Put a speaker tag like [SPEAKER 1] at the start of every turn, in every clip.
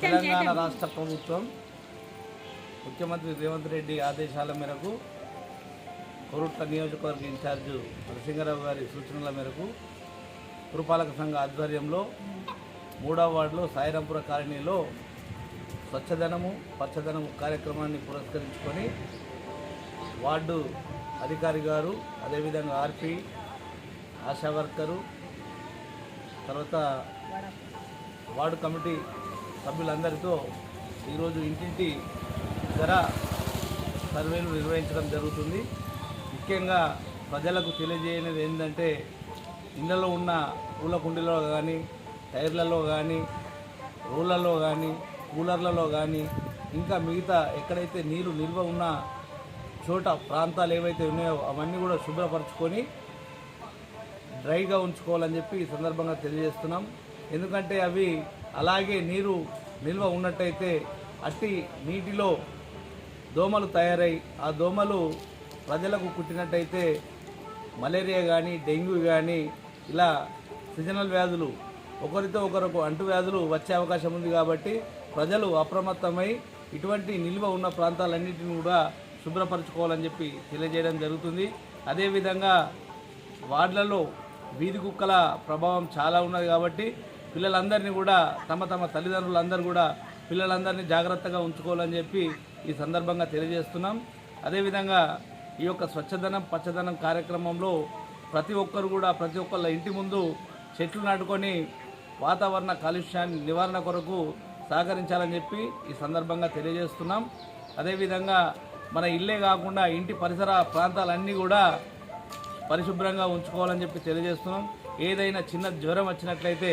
[SPEAKER 1] తెలంగాణ రాష్ట్ర ప్రభుత్వం ముఖ్యమంత్రి రేవంత్ రెడ్డి ఆదేశాల మేరకు కొరుట్ల నియోజకవర్గ ఇన్ఛార్జు నరసింహరావు గారి సూచనల మేరకు పురపాలక సంఘ ఆధ్వర్యంలో మూడవ వార్డులో సాయిరాంపుర కాలనీలో స్వచ్ఛదనము పచ్చదనము కార్యక్రమాన్ని పురస్కరించుకొని వార్డు అధికారి గారు అదేవిధంగా ఆర్పి ఆశా వర్కరు తర్వాత వార్డు కమిటీ సభ్యులందరితో ఈరోజు ఇంటింటి ధర సర్వేలు నిర్వహించడం జరుగుతుంది. ముఖ్యంగా ప్రజలకు తెలియజేయనిది ఏంటంటే ఇళ్ళలో ఉన్న పూల కుండీలో కానీ టైర్లలో కానీ రోళ్ళలో కానీ కూలర్లలో కానీ ఇంకా మిగతా ఎక్కడైతే నీరు నిల్వ ఉన్న చోట ప్రాంతాలు ఏవైతే ఉన్నాయో అవన్నీ కూడా శుభ్రపరచుకొని డ్రైగా ఉంచుకోవాలని చెప్పి ఈ సందర్భంగా తెలియజేస్తున్నాం. ఎందుకంటే అవి అలాగే నీరు నిల్వ ఉన్నట్టయితే అట్టి నీటిలో దోమలు తయారై ఆ దోమలు ప్రజలకు కుట్టినట్టయితే మలేరియా కానీ డెంగ్యూ కానీ ఇలా సీజనల్ వ్యాధులు ఒకరితో ఒకరికి అంటు వ్యాధులు వచ్చే అవకాశం ఉంది కాబట్టి ప్రజలు అప్రమత్తమై ఇటువంటి నిల్వ ఉన్న ప్రాంతాలన్నింటినీ కూడా శుభ్రపరచుకోవాలని చెప్పి తెలియజేయడం జరుగుతుంది. అదేవిధంగా వార్డులలో వీధి కుక్కల ప్రభావం చాలా ఉన్నది కాబట్టి పిల్లలందరినీ కూడా తమ తమ తల్లిదండ్రులందరూ కూడా పిల్లలందరినీ జాగ్రత్తగా ఉంచుకోవాలని చెప్పి ఈ సందర్భంగా తెలియజేస్తున్నాం. అదేవిధంగా ఈ యొక్క స్వచ్ఛదనం పచ్చదనం కార్యక్రమంలో ప్రతి ఒక్కరు కూడా ప్రతి ఒక్కళ్ళ ఇంటి ముందు చెట్లు నాటుకొని వాతావరణ కాలుష్యాన్ని నివారణ కొరకు సహకరించాలని చెప్పి ఈ సందర్భంగా తెలియజేస్తున్నాం. అదేవిధంగా మన ఇల్లే కాకుండా ఇంటి పరిసర ప్రాంతాలన్నీ కూడా పరిశుభ్రంగా ఉంచుకోవాలని చెప్పి తెలియజేస్తున్నాం. ఏదైనా చిన్న జ్వరం వచ్చినట్లయితే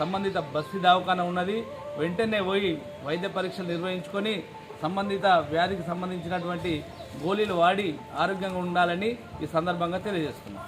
[SPEAKER 1] సంబంధిత బస్తీ దవాఖాన ఉన్నది. వెంటనే పోయి వైద్య పరీక్షలు నిర్వహించుకొని సంబంధిత వ్యాధికి సంబంధించినటువంటి గోళీలు వాడి ఆరోగ్యంగా ఉండాలని ఈ సందర్భంగా తెలియజేస్తున్నాం.